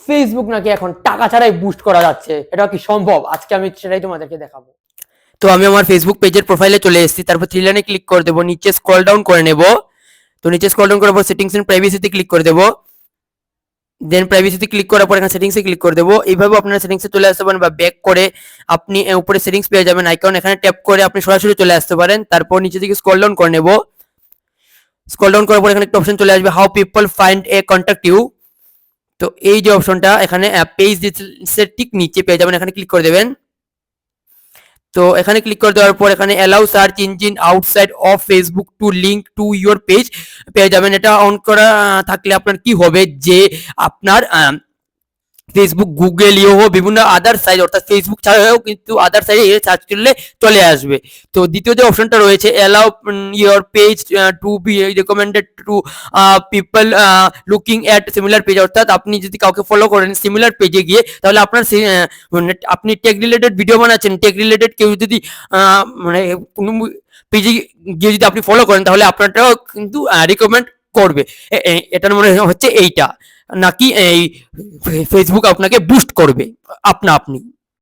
Facebook নাকি এখন টাকা ছাড়াই বুস্ট করা যাচ্ছে? এটা কি সম্ভব? আজকে আমি সেটাই তোমাদেরকে দেখাবো। তো আমি আমার ফেসবুক পেজের প্রোফাইলে চলে এসেছি। তারপর থ্রি লাইনে ক্লিক করে দেবো, নিচে স্ক্রল ডাউন করে নেব। তো নিচে স্ক্রল ডাউন করার পর সেটিংস এন্ড প্রাইভেসিতে ক্লিক করে দেবো। দেন প্রাইভেসিতে ক্লিক করার পর এখানে সেটিংসে ক্লিক করে দেবো। এইভাবে আপনারা সেটিংসে চলে আসতে পারেন বা ব্যাক করে আপনি উপরে সেটিংস পেয়ে যাবেন আইকন এখানে ট্যাপ করে আপনি সরাসরি চলে আসতে পারেন। তারপর নিচে দিকে স্ক্রল ডাউন করে নেব। স্ক্রল ডাউন করার পর এখানে একটা অপশন চলে আসবে how people find a contact you তো এই যে অপশনটা, এখানে পেজ ডিটেলসের ঠিক নিচে পেয়ে যাবেন, এখানে ক্লিক করে দেবেন। তো এখানে ক্লিক করে দেওয়ার পর এখানে allow search engine outside of Facebook to link to your page পেয়ে যাবেন। এটা অন করা থাকলে আপনার কি হবে? যে আপনার ফেসবুক গুগল ইহো বিভিন্ন আদার সাইট অর্থাৎ ফেসবুক ছাড়াও কিন্তু আদার সাইটে সার্চ করলে চলে আসবে। তো দ্বিতীয় যে অপশনটা রয়েছে allow your page to be recommended to people looking at similar page অর্থাৎ আপনি যদি কাউকে ফলো করেন সিমিলার পেজে গিয়ে, তাহলে আপনার আপনি টেক রিলেটেড ভিডিও বানাচ্ছেন টেক রিলেটেড কেউ যদি মানে কোনো পেজে গিয়ে যদি আপনি ফলো করেন, তাহলে আপনারটাও কিন্তু রিকমেন্ড করবে। এটার মনে হচ্ছে এইটা। নাকি এই ফেসবুক আপনাকে বুস্ট করবে? আপনা আপনি।